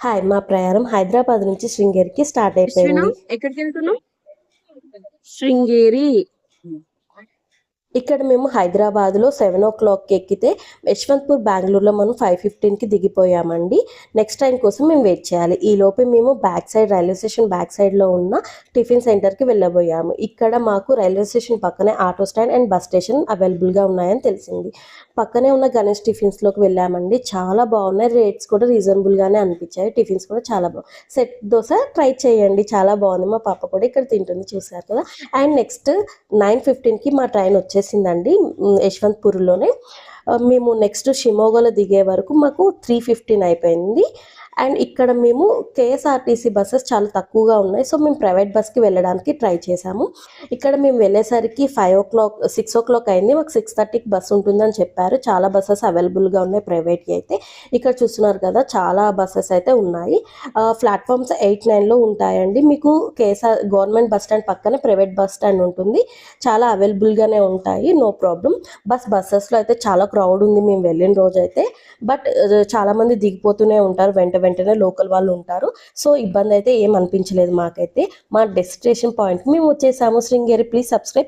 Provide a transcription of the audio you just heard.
Hi మా ప్రయాణం హైదరాబాద్ నుంచి శృంగేరికి స్టార్ట్ అయిపోయింది. ఎక్కడికి వెళ్తున్నాం శృంగేరి. ఇక్కడ మేము హైదరాబాద్లో సెవెన్ ఓ క్లాక్కి ఎక్కితే యశ్వంత్పూర్ బెంగళూరులో మనం ఫైవ్ ఫిఫ్టీన్కి దిగిపోయామండి. నెక్స్ట్ టైం కోసం మేము వెయిట్ చేయాలి. ఈ లోపే మేము back side railway station back సైడ్లో ఉన్న టిఫిన్ సెంటర్కి వెళ్ళబోయాము. ఇక్కడ మాకు రైల్వే స్టేషన్ పక్కనే auto stand and bus station అవైలబుల్గా ఉన్నాయని తెలిసింది. పక్కనే ఉన్న గణేష్ టిఫిన్స్లోకి వెళ్ళామండి. చాలా బాగున్నాయి. రేట్స్ కూడా రీజనబుల్ గానే అనిపించాయి. టిఫిన్స్ కూడా చాలా బాగుంది సెట్ దోశ ట్రై చేయండి. చాలా బాగుంది. మా పాప కూడా ఇక్కడ తింటుంది. చూసారు కదా? అండ్ నెక్స్ట్ నైన్ ఫిఫ్టీన్కి మా ట్రైన్ వచ్చేసిందండి యశ్వంత్పూర్లోనే. మేము నెక్స్ట్ షిమోగలో దిగే వరకు మాకు త్రీ ఫిఫ్టీన్ అయిపోయింది. అండ్ ఇక్కడ మేము కేఎస్ఆర్టీసీ బస్సెస్ చాలా తక్కువగా ఉన్నాయి. సో మేము ప్రైవేట్ బస్కి వెళ్ళడానికి ట్రై చేసాము ఇక్కడ మేము వెళ్ళేసరికి five o'clock six o'clock అయింది. మాకు సిక్స్ థర్టీకి బస్ ఉంటుందని చెప్పారు. చాలా బస్సెస్ అవైలబుల్గా ఉన్నాయి ప్రైవేట్కి అయితే. ఇక్కడ చూస్తున్నారు కదా చాలా బస్సెస్ అయితే ఉన్నాయి. ప్లాట్ఫామ్స్ ఎయిట్ నైన్లో ఉంటాయండి. మీకు కేఎస్ఆర్ గవర్నమెంట్ బస్ స్టాండ్ పక్కనే ప్రైవేట్ బస్ స్టాండ్ ఉంటుంది. చాలా అవైలబుల్గానే ఉంటాయి. నో ప్రాబ్లం బస్ బస్సెస్లో అయితే చాలా క్రౌడ్ ఉంది. మేము వెళ్ళిన రోజైతే. బట్ చాలామంది దిగిపోతూనే ఉంటారు. వెంట వెంటనే లోకల్ వాళ్ళు ఉంటారు. సో ఇబ్బంది అయితే ఏం అనిపించలేదు మాకైతే. మా డెస్టినేషన్ పాయింట్. మేము వచ్చేసాము. శృంగేరి. Please subscribe